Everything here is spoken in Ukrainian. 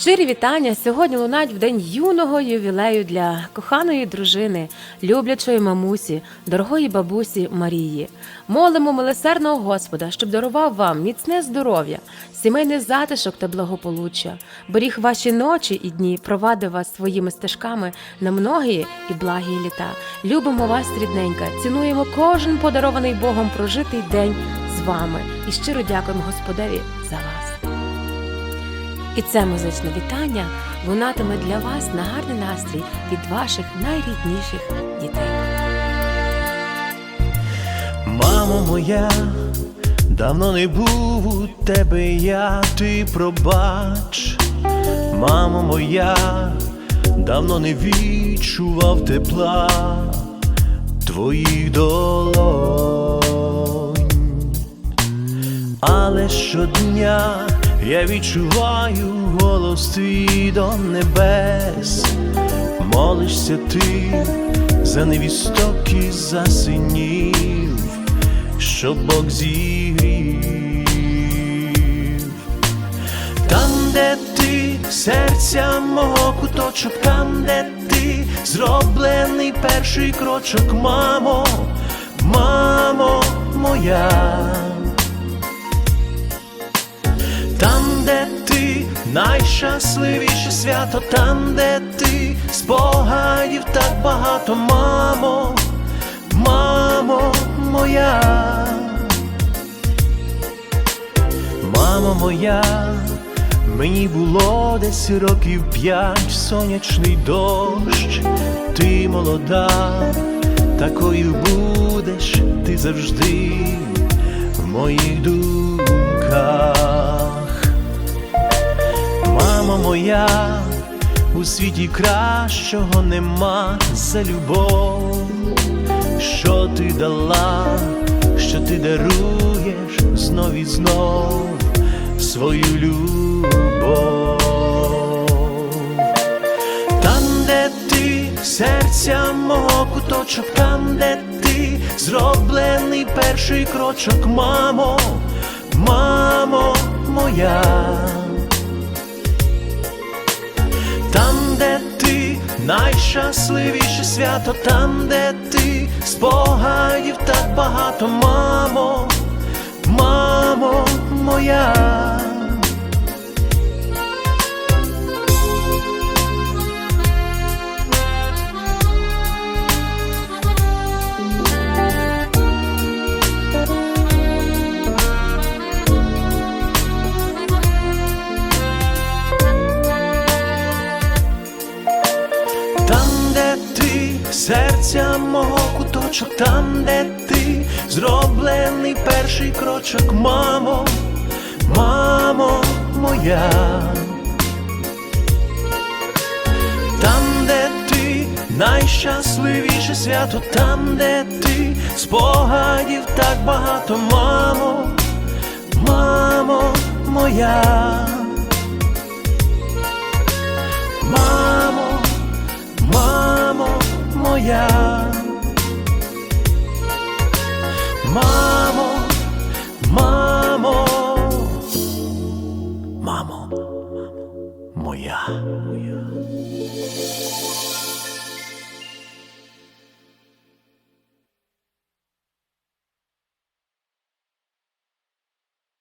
Щирі вітання сьогодні лунають в день юного ювілею для коханої дружини, люблячої мамусі, дорогої бабусі Марії. Молимо милосердного Господа, щоб дарував вам міцне здоров'я, сімейний затишок та благополуччя, беріг ваші ночі і дні, провадив вас своїми стежками на многії і благі літа. Любимо вас, рідненька, цінуємо кожен подарований Богом прожитий день з вами і щиро дякуємо Господеві за вас. І це музичне вітання лунатиме для вас на гарний настрій від ваших найрідніших дітей. Мамо моя, давно не був у тебе я, ти пробач, мамо моя, давно не відчував тепла твоїх долонь, але щодня я відчуваю голос твій до небес, молишся ти за невісток і за синів, щоб Бог зігрів. Там, де ти, серця мого куточок, там, де ти, зроблений перший крочок, мамо, мамо моя. Найщасливіше свято, там, де ти, спогадів так багато, мамо, мамо моя, мамо моя, мені було десь років п'ять, сонячний дощ, ти молода, такою будеш ти завжди в моїх думках. У світі кращого нема за любов, що ти дала, що ти даруєш знов і знов свою любов. Там, де ти, серця мого куточок, там, де ти, зроблений перший крочок, мамо, мамо моя. Найщасливіше свято, там, де ти, спогадів так багато, мамо, мамо моя. Серця мого куточок, там, де ти, зроблений перший крочок, мамо, мамо моя. Там, де ти, найщасливіше свято, там, де ти, спогадів так багато, мамо, мамо моя. Моя,